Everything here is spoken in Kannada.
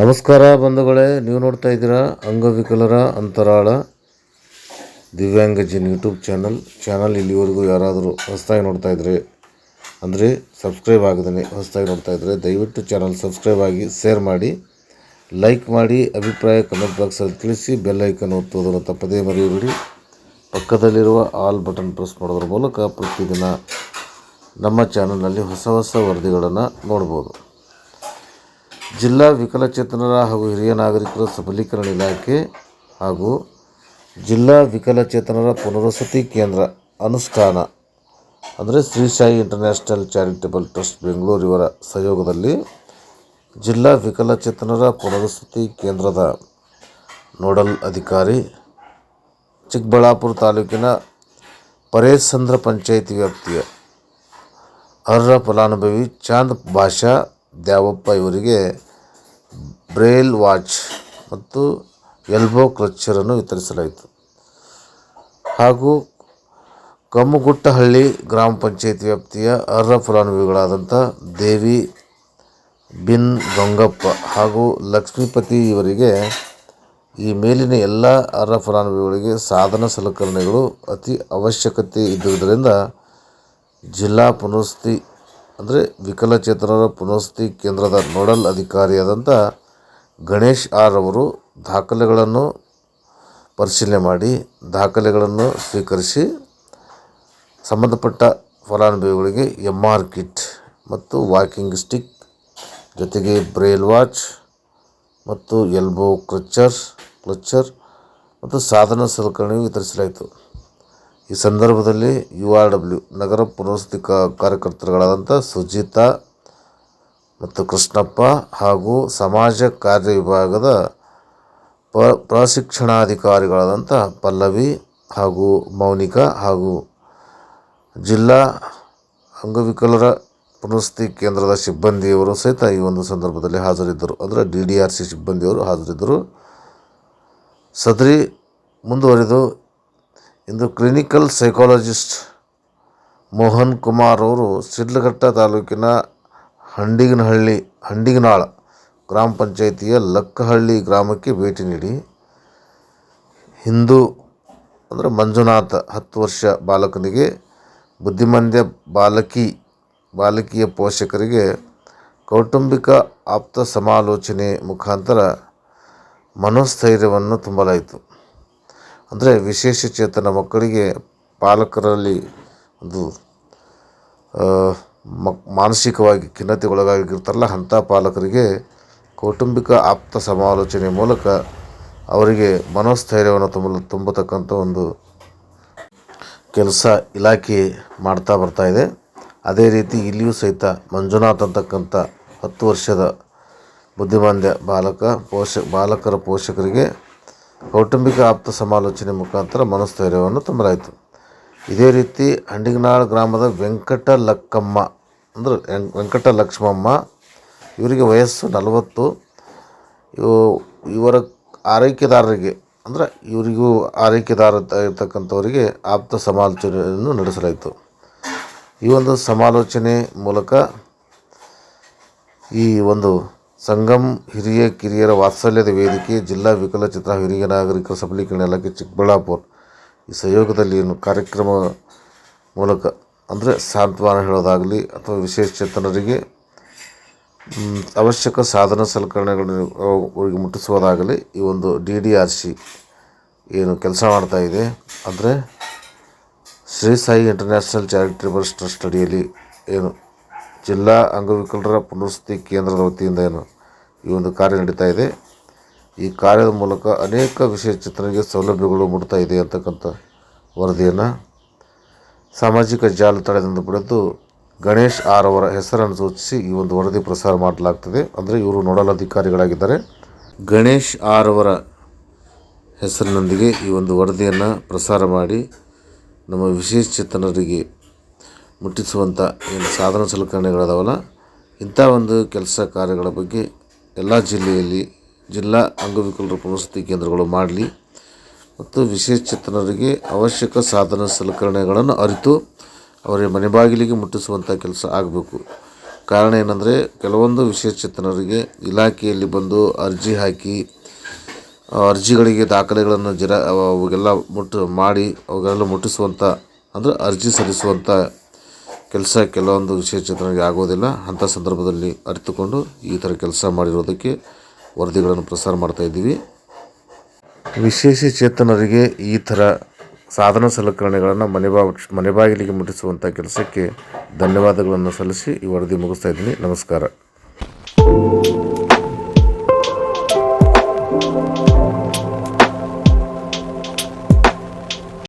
ನಮಸ್ಕಾರ ಬಂಧುಗಳೇ, ನೀವು ನೋಡ್ತಾ ಇದ್ದೀರಾ ಅಂಗವಿಕಲರ ಅಂತರಾಳ ದಿವ್ಯಾಂಗಜನ್ ಯೂಟ್ಯೂಬ್ ಚಾನಲ್. ಚಾನಲ್ ಇಲ್ಲಿವರೆಗೂ ಯಾರಾದರೂ ಹೊಸದಾಗಿ ನೋಡ್ತಾ ಇದ್ದರೆ ಅಂದರೆ ಸಬ್ಸ್ಕ್ರೈಬ್ ಆಗದೇ ಹೊಸದಾಗಿ ನೋಡ್ತಾ ಇದ್ದರೆ ದಯವಿಟ್ಟು ಚಾನಲ್ ಸಬ್ಸ್ಕ್ರೈಬ್ ಆಗಿ ಶೇರ್ ಮಾಡಿ, ಲೈಕ್ ಮಾಡಿ, ಅಭಿಪ್ರಾಯ ಕಮೆಂಟ್ ಬಾಕ್ಸಲ್ಲಿ ತಿಳಿಸಿ ಬೆಲ್ ಐಕನ್ ಒತ್ತುವುದನ್ನು ತಪ್ಪದೇ ಮರೆಯಬೇಡಿ. ಪಕ್ಕದಲ್ಲಿರುವ ಆಲ್ ಬಟನ್ ಪ್ರೆಸ್ ಮಾಡೋದ್ರ ಮೂಲಕ ಪ್ರತಿದಿನ ನಮ್ಮ ಚಾನಲ್ನಲ್ಲಿ ಹೊಸ ಹೊಸ ವರದಿಗಳನ್ನು ನೋಡ್ಬೋದು. ಜಿಲ್ಲಾ ವಿಕಲಚೇತನರ ಹಾಗೂ ಹಿರಿಯ ನಾಗರಿಕರ ಸಬಲೀಕರಣ ಇಲಾಖೆ ಹಾಗೂ ಜಿಲ್ಲಾ ವಿಕಲಚೇತನರ ಪುನರ್ವಸತಿ ಕೇಂದ್ರ ಅನುಷ್ಠಾನ, ಅಂದರೆ Shri Sai international charitable trust Bengaluru ಇವರ ಸಹಯೋಗದಲ್ಲಿ ಜಿಲ್ಲಾ ವಿಕಲಚೇತನರ ಪುನರ್ವಸತಿ ಕೇಂದ್ರದ ನೋಡಲ್ ಅಧಿಕಾರಿ ಚಿಕ್ಕಬಳ್ಳಾಪುರ ತಾಲೂಕಿನ ಪರೇಸಂದ್ರ ಪಂಚಾಯಿತಿ ವ್ಯಾಪ್ತಿಯ ಅರ್ಹ ಫಲಾನುಭವಿ ಚಾಂದ್ ಭಾಷಾ ದ್ಯಾವಪ್ಪ ಇವರಿಗೆ ಬ್ರೇಲ್ ವಾಚ್ ಮತ್ತು ಎಲ್ಬೋ ಕ್ಲಚ್ಚರನ್ನು ವಿತರಿಸಲಾಯಿತು. ಹಾಗೂ ಕಮ್ಮುಗುಟ್ಟಹಳ್ಳಿ ಗ್ರಾಮ ಪಂಚಾಯತ್ ವ್ಯಾಪ್ತಿಯ ಅರ್ಹ ಫಲಾನುಭವಿಗಳಾದಂಥ ದೇವಿ ಬಿನ್ ಗಂಗಪ್ಪ ಹಾಗೂ ಲಕ್ಷ್ಮೀಪತಿ ಇವರಿಗೆ ಈ ಮೇಲಿನ ಎಲ್ಲ ಅರ್ಹ ಫಲಾನುಭವಿಗಳಿಗೆ ಸಾಧನ ಸಲಕರಣೆಗಳು ಅತಿ ಅವಶ್ಯಕತೆ ಇದ್ದುದರಿಂದ ಜಿಲ್ಲಾ ಪುನರ್ವಸತಿ ಅಂದರೆ ವಿಕಲಚೇತನರ ಪುನರ್ವಸತಿ ಕೇಂದ್ರದ ನೋಡಲ್ ಅಧಿಕಾರಿಯಾದಂಥ ಗಣೇಶ್ ಆರ್ ಅವರು ದಾಖಲೆಗಳನ್ನು ಪರಿಶೀಲನೆ ಮಾಡಿ, ದಾಖಲೆಗಳನ್ನು ಸ್ವೀಕರಿಸಿ ಸಂಬಂಧಪಟ್ಟ ಫಲಾನುಭವಿಗಳಿಗೆ ಎಂ ಆರ್ ಕಿಟ್ ಮತ್ತು ವಾಕಿಂಗ್ ಸ್ಟಿಕ್ ಜೊತೆಗೆ ಬ್ರೇಲ್ ವಾಚ್ ಮತ್ತು ಎಲ್ಬೋ ಕ್ರಚ್ಚರ್ ಕ್ಲಚ್ಚರ್ ಮತ್ತು ಸಾಧನ ಸಲಕರಣೆ ವಿತರಿಸಲಾಯಿತು. ಈ ಸಂದರ್ಭದಲ್ಲಿ ಯು ಆರ್ ಡಬ್ಲ್ಯೂ ನಗರ ಪುನರ್ವಸತಿ ಕಾರ್ಯಕರ್ತರುಗಳಾದಂಥ ಸುಜಿತಾ ಮತ್ತು ಕೃಷ್ಣಪ್ಪ ಹಾಗೂ ಸಮಾಜ ಕಾರ್ಯ ವಿಭಾಗದ ಪ ಪ್ರಶಿಕ್ಷಣಾಧಿಕಾರಿಗಳಾದಂಥ ಪಲ್ಲವಿ ಹಾಗೂ ಮೌನಿಕಾ ಹಾಗೂ ಜಿಲ್ಲಾ ಅಂಗವಿಕಲರ ಪುನರ್ವಸತಿ ಕೇಂದ್ರದ ಸಿಬ್ಬಂದಿಯವರು ಸಹಿತ ಈ ಒಂದು ಸಂದರ್ಭದಲ್ಲಿ ಹಾಜರಿದ್ದರು. ಅಂದರೆ ಡಿ ಡಿ ಆರ್ ಸಿ ಸಿಬ್ಬಂದಿಯವರು ಹಾಜರಿದ್ದರು. ಸದರಿ ಮುಂದುವರಿದು ಇಂದು ಕ್ಲಿನಿಕಲ್ ಸೈಕಾಲಜಿಸ್ಟ್ ಮೋಹನ್ ಕುಮಾರ್ ಅವರು ಶಿಡ್ಲಘಟ್ಟ ತಾಲೂಕಿನ ಹಂಡಿಗನಹಳ್ಳಿ, ಹಂಡಿಗನಾಳ ಗ್ರಾಮ ಪಂಚಾಯಿತಿಯ ಲಕ್ಕಹಳ್ಳಿ ಗ್ರಾಮಕ್ಕೆ ಭೇಟಿ ನೀಡಿ ಹಿಂದೂ ಅಂದರೆ ಮಂಜುನಾಥ ಹತ್ತು ವರ್ಷ ಬಾಲಕನಿಗೆ ಬುದ್ಧಿಮಾಂದ್ಯ ಬಾಲಕಿ, ಬಾಲಕಿಯ ಪೋಷಕರಿಗೆ ಕೌಟುಂಬಿಕ ಆಪ್ತ ಸಮಾಲೋಚನೆ ಮುಖಾಂತರ ಮನೋಸ್ಥೈರ್ಯವನ್ನು ತುಂಬಲಾಯಿತು. ಅಂದರೆ ವಿಶೇಷ ಚೇತನ ಮಕ್ಕಳಿಗೆ ಪಾಲಕರಲ್ಲಿ ಒಂದು ಮಕ್, ಮಾನಸಿಕವಾಗಿ ಖಿನ್ನತೆಗೊಳಗಾಗಿರ್ತಾರಲ್ಲ ಅಂಥ ಪಾಲಕರಿಗೆ ಕೌಟುಂಬಿಕ ಆಪ್ತ ಸಮಾಲೋಚನೆ ಮೂಲಕ ಅವರಿಗೆ ಮನೋಸ್ಥೈರ್ಯವನ್ನು ತುಂಬಲು, ತುಂಬತಕ್ಕಂಥ ಒಂದು ಕೆಲಸ ಇಲಾಖೆ ಮಾಡ್ತಾ ಬರ್ತಾ ಇದೆ. ಅದೇ ರೀತಿ ಇಲ್ಲಿಯೂ ಸಹಿತ ಮಂಜುನಾಥ್ ಅಂತಕ್ಕಂಥ ಹತ್ತು ವರ್ಷದ ಬುದ್ಧಿಮಾಂದ್ಯ ಬಾಲಕ, ಪೋಷ, ಬಾಲಕರ ಪೋಷಕರಿಗೆ ಕೌಟುಂಬಿಕ ಆಪ್ತ ಸಮಾಲೋಚನೆ ಮುಖಾಂತರ ಮನಸ್ಥೈರ್ಯವನ್ನು ತುಂಬಲಾಯಿತು ಇದೇ ರೀತಿ ಹಂಡಿಗನಾಳ್ ಗ್ರಾಮದ ವೆಂಕಟ ಲಕ್ಕಮ್ಮ ಅಂದ್ರೆ ವೆಂಕಟ ಲಕ್ಷ್ಮಮ್ಮ, ಇವರಿಗೆ ವಯಸ್ಸು ನಲವತ್ತು. ಇವು, ಇವರ ಆರೈಕೆದಾರರಿಗೆ ಅಂದರೆ ಇವರಿಗೂ ಆರೈಕೆದಾರ ಇರ್ತಕ್ಕಂಥವರಿಗೆ ಆಪ್ತ ಸಮಾಲೋಚನೆಯನ್ನು ನಡೆಸಲಾಯಿತು. ಈ ಒಂದು ಸಮಾಲೋಚನೆ ಮೂಲಕ ಈ ಒಂದು ಸಂಗಮ್ ಹಿರಿಯ ಕಿರಿಯರ ವಾತ್ಸಲ್ಯದ ವೇದಿಕೆ ಜಿಲ್ಲಾ ವಿಕಲಚಿತ್ರ ಹಿರಿಯ ನಾಗರಿಕರ ಸಬಲೀಕರಣ ಇಲಾಖೆ ಚಿಕ್ಕಬಳ್ಳಾಪುರ. ಈ ಸಹಯೋಗದಲ್ಲಿ ಏನು ಕಾರ್ಯಕ್ರಮ ಮೂಲಕ ಅಂದರೆ ಸಾಂತ್ವನ ಹೇಳೋದಾಗಲಿ ಅಥವಾ ವಿಶೇಷ ಚೇತನರಿಗೆ ಅವಶ್ಯಕ ಸಾಧನ ಸಲಕರಣೆಗಳನ್ನು ಅವರಿಗೆ ಮುಟ್ಟಿಸುವುದಾಗಲಿ ಈ ಒಂದು ಡಿ ಡಿ ಆರ್ ಸಿ ಏನು ಕೆಲಸ ಮಾಡ್ತಾ ಇದೆ. ಅಂದರೆ Shri Sai international charitable trust ಅಡಿಯಲ್ಲಿ ಏನು ಜಿಲ್ಲಾ ಅಂಗವಿಕಲರ ಪುನರ್ವಸತಿ ಕೇಂದ್ರದ ವತಿಯಿಂದ ಏನು ಈ ಒಂದು ಕಾರ್ಯ ನಡೀತಾ ಇದೆ. ಈ ಕಾರ್ಯದ ಮೂಲಕ ಅನೇಕ ವಿಶೇಷಚೇತನರಿಗೆ ಸೌಲಭ್ಯಗಳು ಮುಟ್ತಾ ಇದೆ ಅಂತಕ್ಕಂಥ ವರದಿಯನ್ನು ಸಾಮಾಜಿಕ ಜಾಲತಾಣದಿಂದ ಪಡೆದು ಗಣೇಶ್ ಆರ್ ಅವರ ಹೆಸರನ್ನು ಸೂಚಿಸಿ ಈ ಒಂದು ವರದಿ ಪ್ರಸಾರ ಮಾಡಲಾಗ್ತದೆ. ಅಂದರೆ ಇವರು ನೋಡಲ್ ಅಧಿಕಾರಿಗಳಾಗಿದ್ದಾರೆ. ಗಣೇಶ್ ಆರ್ ಅವರ ಹೆಸರಿನೊಂದಿಗೆ ಈ ಒಂದು ವರದಿಯನ್ನು ಪ್ರಸಾರ ಮಾಡಿ ನಮ್ಮ ವಿಶೇಷ ಚೇತನರಿಗೆ ಮುಟ್ಟಿಸುವಂಥ ಏನು ಸಾಧನ ಸಲಕರಣೆಗಳದಾವಲ್ಲ, ಇಂಥ ಒಂದು ಕೆಲಸ ಕಾರ್ಯಗಳ ಬಗ್ಗೆ ಎಲ್ಲ ಜಿಲ್ಲೆಯಲ್ಲಿ ಜಿಲ್ಲಾ ಅಂಗವಿಕಲರ ಪುನರ್ವಸತಿ ಕೇಂದ್ರಗಳು ಮಾಡಲಿ ಮತ್ತು ವಿಶೇಷಚೇತನರಿಗೆ ಅವಶ್ಯಕ ಸಾಧನ ಸಲಕರಣೆಗಳನ್ನು ಅರಿತು ಅವರಿಗೆ ಮನೆ ಬಾಗಿಲಿಗೆ ಮುಟ್ಟಿಸುವಂಥ ಕೆಲಸ ಆಗಬೇಕು. ಕಾರಣ ಏನಂದರೆ ಕೆಲವೊಂದು ವಿಶೇಷಚೇತನರಿಗೆ ಇಲಾಖೆಯಲ್ಲಿ ಬಂದು ಅರ್ಜಿ ಹಾಕಿ ಅರ್ಜಿಗಳಿಗೆ ದಾಖಲೆಗಳನ್ನು ಜರ ಅವಾಗೆಲ್ಲ ಮುಟ್ಟು ಮಾಡಿ ಅವುಗಳೆಲ್ಲ ಮುಟ್ಟಿಸುವಂಥ ಅಂದರೆ ಅರ್ಜಿ ಸಲ್ಲಿಸುವಂಥ ಕೆಲಸ ಕೆಲವೊಂದು ವಿಶೇಷಚೇತನರಿಗೆ ಆಗೋದಿಲ್ಲ. ಅಂಥ ಸಂದರ್ಭದಲ್ಲಿ ಅರಿತುಕೊಂಡು ಈ ಥರ ಕೆಲಸ ಮಾಡಿರೋದಕ್ಕೆ ವರದಿಗಳನ್ನು ಪ್ರಸಾರ ಮಾಡ್ತಾ ಇದ್ದೀವಿ. ವಿಶೇಷ ಚೇತನರಿಗೆ ಈ ಥರ ಸಾಧನ ಸಲಕರಣೆಗಳನ್ನು ಮನೆ ಬಾ ಮನೆ ಬಾಗಿಲಿಗೆ ಮುಟ್ಟಿಸುವಂಥ ಕೆಲಸಕ್ಕೆ ಧನ್ಯವಾದಗಳನ್ನು ಸಲ್ಲಿಸಿ ಈ ವರದಿ ಮುಗಿಸ್ತಾ ಇದ್ದೀನಿ. ನಮಸ್ಕಾರ.